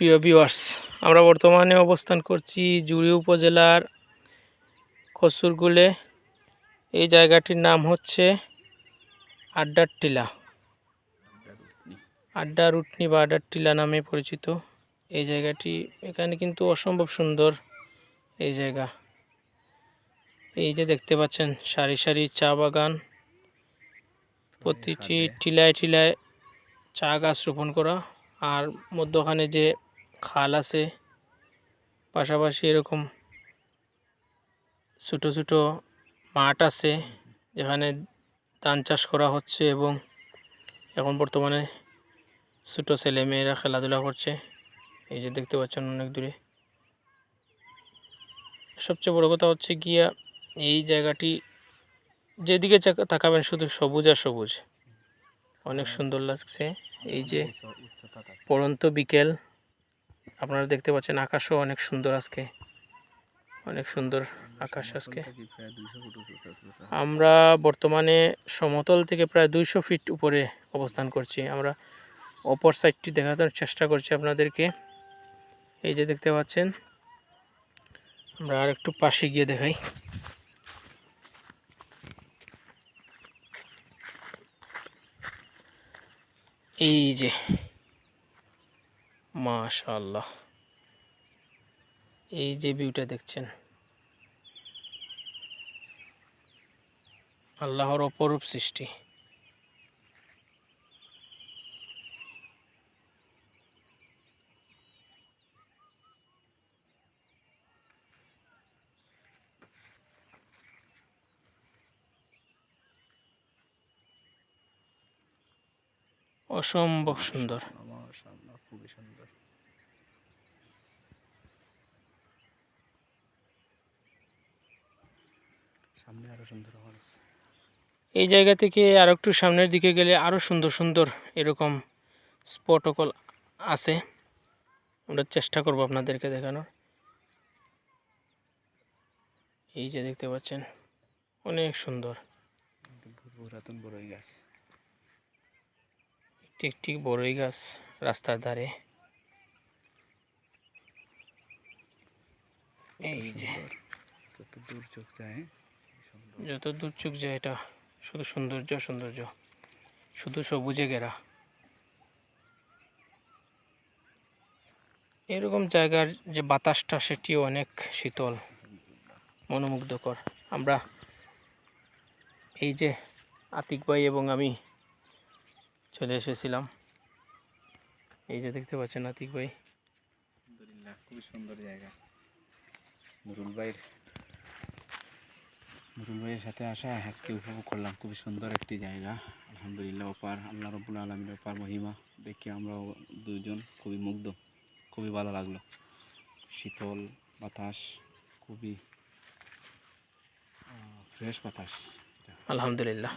প্রিয় ভিউয়ার্স আমরা বর্তমানে অবস্থান করছি জুড়ি উপজেলার খসুরগুলে এই জায়গাটির নাম হচ্ছে আড্ডার টিলা আড্ডা রুটনি বা আড্ডার টিলা নামে পরিচিত এই জায়গাটি। এখানে কিন্তু অসম্ভব সুন্দর এই জায়গা। এই যে দেখতে পাচ্ছেন সারি সারি চা বাগান। প্রতিটি টিলায় টিলায় চা গাছ রোপণ করা। আর মধ্যখানে যে খাল আছে। পাশাপাশি এরকম ছোটো ছোটো মাঠ আছে যেখানে ধান চাষ করা হচ্ছে এবং এখন বর্তমানে ছোটো ছেলে মেয়েরা খেলাধুলা করছে। এই যে দেখতে পাচ্ছেন অনেক দূরে। সবচেয়ে বড় কথা হচ্ছে গিয়া এই জায়গাটি যেদিকে তাকাবেন শুধু সবুজ আর সবুজ। অনেক সুন্দর লাগছে। এই যে পড়ন্ত বিকেল। আপনারা দেখতে পাচ্ছেন আকাশও অনেক সুন্দর আজকে। অনেক সুন্দর আকাশ আজকে। আমরা বর্তমানে সমতল থেকে প্রায় দুইশো ফিট উপরে অবস্থান করছি। আমরা অপর সাইডটি দেখানোর চেষ্টা করছি আপনাদেরকে। এই যে দেখতে পাচ্ছেন, আমরা আর একটু পাশে গিয়ে দেখাই। এই যে মাশাল্লাহ এই যে ভিউটা দেখছেন। আল্লাহর অপরূপ সৃষ্টি। অসম্ভব সুন্দর। খুবই সুন্দর সামনে আরও সুন্দর হওয়ার আছে এই জায়গা থেকে আর একটু সামনের দিকে গেলে আরও সুন্দর সুন্দর এরকম স্পটকল আছে। আমরা চেষ্টা করব আপনাদেরকে দেখানোর। এই যে দেখতে পাচ্ছেন অনেক সুন্দর। পুরাতন বড়ই গাছ। একটি একটি বড়ই গাছ রাস্তার ধারে। এই যে। দূর চোখ যায়। যত দূর চোখ যায় এটা শুধু সৌন্দর্য সৌন্দর্য। শুধু সবুজে ঘেরা। এরকম জায়গার যে বাতাসটা, সেটিও অনেক শীতল, মনোমুগ্ধকর। আমরা এই যে আতিক ভাই এবং আমি চলে এসেছিলাম। এই যে দেখতে পাচ্ছেন আতিক ভাই। খুবই সুন্দর জায়গা। নুরুল ভাইয়ের নুরুল ভাইয়ের সাথে আসা, আজকে উপভোগ করলাম খুবই সুন্দর একটি জায়গা। আলহামদুলিল্লাহ অপার আল্লাহ রবুল আলমীর ওপার মহিমা দেখে আমরাও দুজন খুবই মুগ্ধ, খুবই ভালো লাগল। শীতল বাতাস, খুবই ফ্রেশ বাতাস। আলহামদুলিল্লাহ।